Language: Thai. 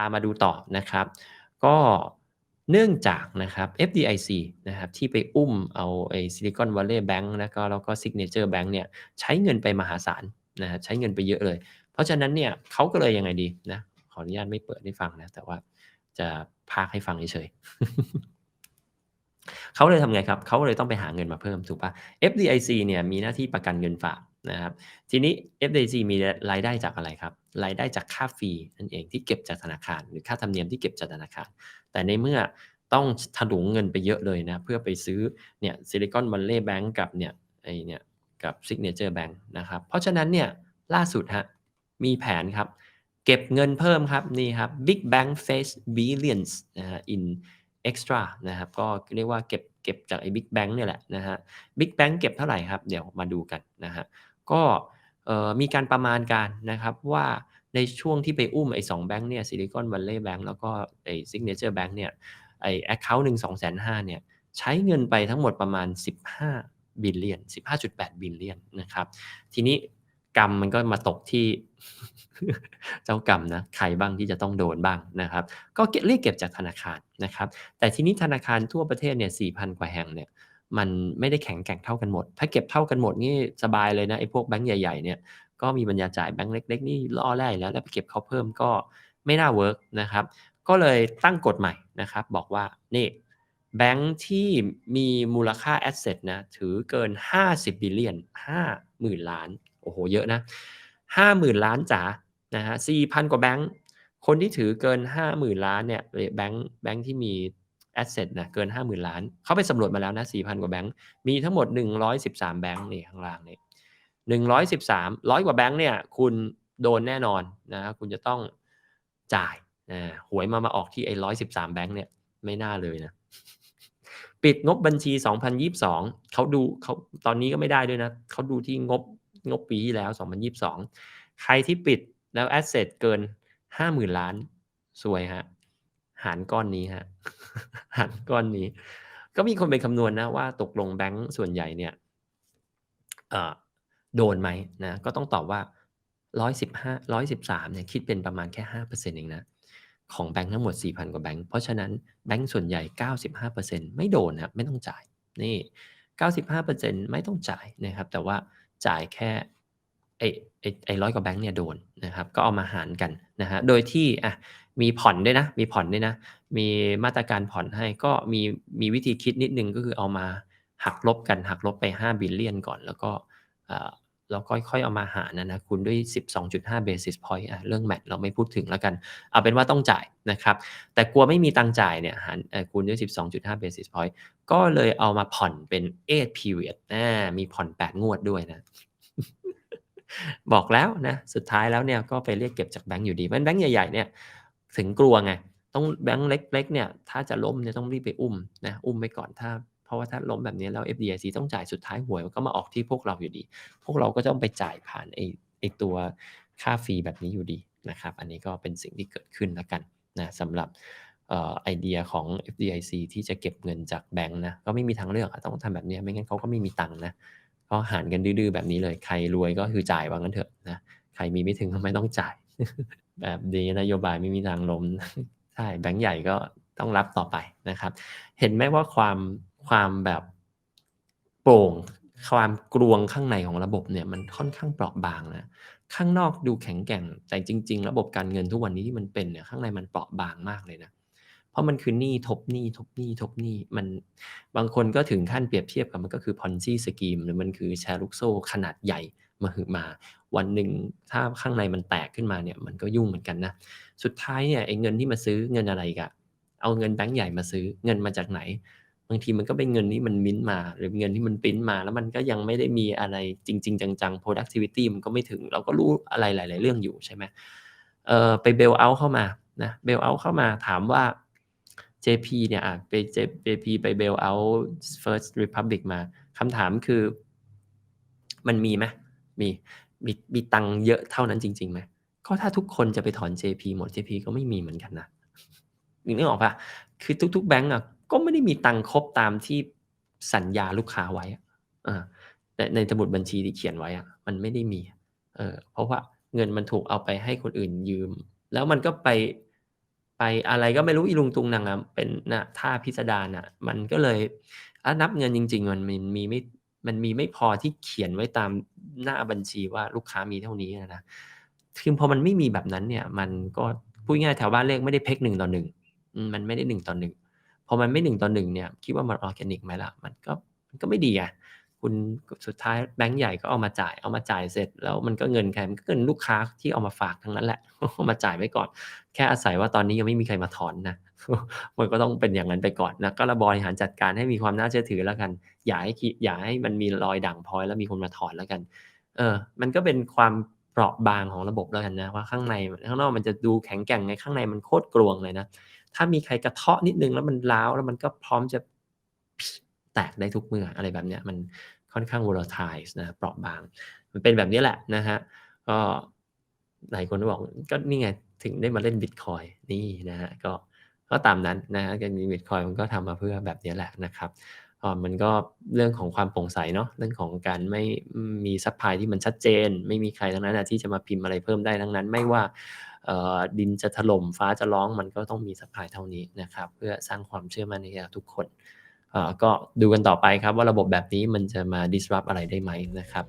ามาดูต่อนะครับ ก็เนื่องจากนะครับ FDIC นะครับที่ไปอุ้มเอาไอ้ Silicon Valley Bank แล้วก็แล้วก็ Signature Bank เนี่ยใช้เงินไปมหาศาลนะฮะใช้เงินไปเยอะเลย เพราะฉะนั้นเนี่ยเขาก็เลยยังไงดีนะขออนุญาตไม่เปิดให้ฟังนะ แต่ว่าจะพากให้ฟังเฉยเขาเลยทำไงครับ เขาเลยต้องไปหาเงินมาเพิ่มถูกปะ FDIC เนี่ยมีหน้าที่ประกันเงินฝาก นะครับ ทีนี้ FDIC มีรายได้จากอะไรครับ รายได้จากค่าฟรีนั่นเองที่เก็บจากธนาคาร หรือค่าธรรมเนียมที่เก็บจากธนาคาร แต่ในเมื่อต้องถลุงเงินไปเยอะเลยนะ เพื่อไปซื้อเนี่ยซิลิคอนวัลเลย์แบงก์กับเนี่ยไอเนี่ยกับ Signature Bank นะครับ เพราะฉะนั้นเนี่ยล่าสุดฮะมีแผนครับ เก็บเงินเพิ่มครับนี่ครับ Big Bank face billions นะฮะ in extra นะครับก็เรียกว่าเก็บเก็บจากไอ้ Big Bank เนี่ยแหละนะฮะ Big Bank เก็บเท่าไหร่ครับ เดี๋ยวมาดูกันนะฮะก็มีการประมาณการนะครับว่าในช่วงที่ไปอุ้มไอ้สองแบงค์เนี่ยซิลิคอนวัลเลย์แบงค์แล้วก็ไอ้ซิกเนเจอร์แบงค์เนี่ยไอ้แอคเคาท์หนึ่งสองแสนห้าเนี่ยใช้เงินไปทั้งหมดประมาณ 15บิลเลียน15.8 บิลเลียนนะครับ ทีนี้ กรรมมันก็มาตกที่ เจ้ากรรมนะใครบ้างที่จะต้องโดนบ้างนะครับ ก็เรียกเก็บจากธนาคารนะครับ แต่ทีนี้ธนาคารทั่วประเทศเนี่ย4,000กว่าแห่งเนี่ยมันไม่ได้แข็งแกร่งเท่ากันหมด ถ้าเก็บเท่ากันหมดนี่สบายเลยนะไอ้พวกแบงก์ใหญ่ๆเนี่ยก็มีบรรยาจ่ายแบงก์เล็ก ๆ นี่ล่อแร่แล้วแล้วไปเก็บเขาเพิ่มก็ไม่น่าเวิร์กนะครับ ก็เลยตั้งกฎใหม่นะครับ บอกว่านี่แบงก์ที่มีมูลค่าแอสเซทนะถือเกิน 50บิลเลียน 50,000 ล้าน อ้โหเยอะนะ50,000ล้านจ๋านะฮะ4,000กว่าแบงก์คนที่ถือเกิน50,000ล้านเนี่ยแบงก์แบงก์ที่มีแอสเซทนะเกิน50,000ล้าน เขาไปสำรวจมาแล้วนะ4,000กว่าแบงก์มีทั้งหมด113แบงก์นี่ข้างล่างนี่113 100กว่าแบงก์เนี่ยคุณโดนแน่นอนนะคุณจะต้องจ่ายนะหวยมามาออกที่ไอ้113แบงก์เนี่ยไม่น่าเลยนะปิดงบบัญชี 2022 เขาดูเขาตอนนี้ก็ไม่ได้ด้วยนะ เขาดูที่งบ งบปีที่แล้ว 2022 ใครที่ปิดแล้วแอสเซทเกิน 50,000 ล้านสวยฮะ หารก้อนนี้ฮะ หารก้อนนี้ ก็มีคนไปคำนวณนะว่าตกลงแบงก์ส่วนใหญ่เนี่ยโดนไหมนะ ก็ต้องตอบว่า 115 113เนี่ยคิดเป็นประมาณแค่ 5%เองนะของแบงก์ทั้งหมด 4,000 กว่าแบงก์เพราะฉะนั้นแบงก์ส่วนใหญ่ 95%ไม่โดนครับไม่ต้องจ่าย นี่ 95%ไม่ต้องจ่ายนะครับ แต่ว่า จ่ายแค่ไอ้ไอ้ไอ้ร้อยกว่าแบงค์เนี่ยโดนนะครับ ก็เอามาหารกันนะฮะโดยที่อะมีผ่อนด้วยนะ มีผ่อนด้วยนะ มีมาตรการผ่อนให้ก็มีมีวิธีคิดนิดนึงก็คือเอามาหักลบกันหักลบไป 5 บิลเลียนก่อน แล้วก็ เราก็ค่อยเอามาหารนะนะคุณด้วย 12.5 basis point อะเรื่องแมทเราไม่พูดถึงแล้วกัน เอาเป็นว่าต้องจ่ายนะครับ แต่กลัวไม่มีตังจ่ายเนี่ยหารคูณด้วย 12.5 basis point ก็เลยเอามาผ่อนเป็น 8 period นะมีผ่อน 8 งวดด้วยนะ บอกแล้วนะ สุดท้ายแล้วเนี่ยก็ไปเรียกเก็บจากแบงก์อยู่ดีมันแบงก์ใหญ่ๆเนี่ยถึงกลัวไง ต้องแบงก์เล็กๆเนี่ยถ้าจะล้มเนี่ยต้องรีบไปอุ้มนะอุ้มไปก่อนถ้า เพราะว่าถ้าล้มแบบนี้แล้ว FDIC ต้องจ่ายสุดท้ายหวยก็มาออกที่พวกเราอยู่ดี พวกเราก็ต้องไปจ่ายผ่านไอ้ไอ้ตัวค่าฟรีแบบนี้อยู่ดีนะครับ อันนี้ก็เป็นสิ่งที่เกิดขึ้นแล้วกันนะสำหรับไอเดียของ FDIC ที่จะเก็บเงินจากแบงก์นะ ก็ไม่มีทางเลือกต้องทำแบบนี้ ไม่งั้นเขาก็ไม่มีตังค์นะ ก็หารกันดื้อๆแบบนี้เลย ใครรวยก็คือจ่ายว่างั้นเถอะนะ ใครมีไม่ถึงก็ไม่ต้องจ่าย แบบนี้นโยบายไม่มีทางล้ม ใช่ แบงก์ใหญ่ก็ต้องรับต่อไปนะครับ เห็นไหมว่าความ ความแบบโปร่ง ความกลวงข้างในของระบบเนี่ยมันค่อนข้างเปราะบางนะข้างนอกดูแข็งแกร่ง แต่จริง ๆ ระบบการเงินทุกวันนี้ที่มันเป็นเนี่ยข้างในมันเปราะบางมากเลยนะเพราะมันคือหนี้ทบหนี้ทบหนี้ทบหนี้มันบางคนก็ถึงขั้นเปรียบเทียบกับมันก็คือพอนซี่สกีมหรือมันคือแชร์ลูกโซ่ขนาดใหญ่มาหึมา วันหนึ่งถ้าข้างในมันแตกขึ้นมาเนี่ยมันก็ยุ่งเหมือนกันนะสุดท้ายเนี่ยไอ้เงินที่มาซื้อเงินอะไรกะเอาเงินแบงก์ใหญ่มาซื้อเงินมาจากไหน บางทีมันก็เป็นเงินที่มันมิ้นมา หรือเงินที่มันปิ้นมา แล้วมันก็ยังไม่ได้มีอะไรจริง ๆ จังๆ productivity มันก็ไม่ถึง เราก็รู้อะไรหลาย ๆ เรื่องอยู่ใช่ไหมเอ่อไปเบลเอาเข้ามานะเบลเอาเข้ามาถามว่า JP เนี่ยอะไป JP ไปเบลเอา First Republic มาคำถามคือ มันมีไหมมีมีมีตังเยอะเท่านั้นจริงๆไหมก็ถ้าทุกคนจะไปถอน JP หมด JP ก็ไม่มีเหมือนกันนะนึกออกปะคือทุก ๆ แบงก์อะ ก็ไม่ได้มีตังครบตามที่สัญญาลูกค้าไว้อ่าแต่ในสมุดบัญชีที่เขียนไว้อะมันไม่ได้มีเออเพราะว่าเงินมันถูกเอาไปให้คนอื่นยืม แล้วมันก็ไปไปอะไรก็ไม่รู้อีลุงตุงนังอะเป็นน่ะท่าพิสดารน่ะ มันก็เลยถ้านับเงินจริง ๆ มันมีมีไม่มันมีไม่พอที่เขียนไว้ตามหน้าบัญชีว่าลูกค้ามีเท่านี้อะนะคือพอมันไม่มีแบบนั้นเนี่ย มันก็พูดง่ายแถวบ้านเลขไม่ได้เพ็ก1ต่อ1อืมมันไม่ได้1ต่อ1 พอมันไม่1ต่อ1เนี่ยคิดว่ามันออร์แกนิกไหมล่ะมันก็มันก็ไม่ดีไงคุณสุดท้ายแบงก์ใหญ่ก็เอามาจ่ายเอามาจ่ายเสร็จ แล้วมันก็เงินใครมันก็เงินลูกค้าที่เอามาฝากทั้งนั้นแหละเอามาจ่ายไว้ก่อน แค่อาศัยว่าตอนนี้ยังไม่มีใครมาถอนนะมันก็ต้องเป็นอย่างนั้นไปก่อนนะก็ระบริหารจัดการให้มีความน่าเชื่อถือแล้วกัน อย่าให้คิอย่าให้มันมีรอยด่างพร้อยแล้วมีคนมาถอนแล้วกัน เออ มันก็เป็นความเปราะบางของระบบแล้วกันนะว่าข้างในข้างนอกมันจะดูแข็งแกร่งไงข้างในมันโคตรกลวงเลยนะ ถ้ามีใครกระเทาะนิดนึงแล้วมันร้าวแล้วมันก็พร้อมจะแตกได้ทุกเมื่ออะไรแบบเนี้ยมันค่อนข้าง volatile นะเปราะบาง มันเป็นแบบนี้แหละนะฮะก็หลายคนก็บอกก็นี่ไงถึงได้มาเล่นบิตคอยนี่นะฮะก็ก็ตามนั้นนะฮะการมีบิตคอยมันก็ทำมาเพื่อแบบนี้แหละนะครับก็มันก็เรื่องของความโปร่งใสเนาะเรื่องของการไม่มีซัพพลายที่มันชัดเจน ไม่มีใครทั้งนั้นนะที่จะมาพิมพ์อะไรเพิ่มได้ทั้งนั้น ไม่ว่า ดินจะถล่มฟ้าจะร้องมันก็ต้องมีสปายเท่านี้นะครับเพื่อสร้างความเชื่อมั่นให้กับทุกคนก็ดูกันต่อไปครับว่าระบบแบบนี้มันจะมา disrupt อะไรได้ไหมนะครับ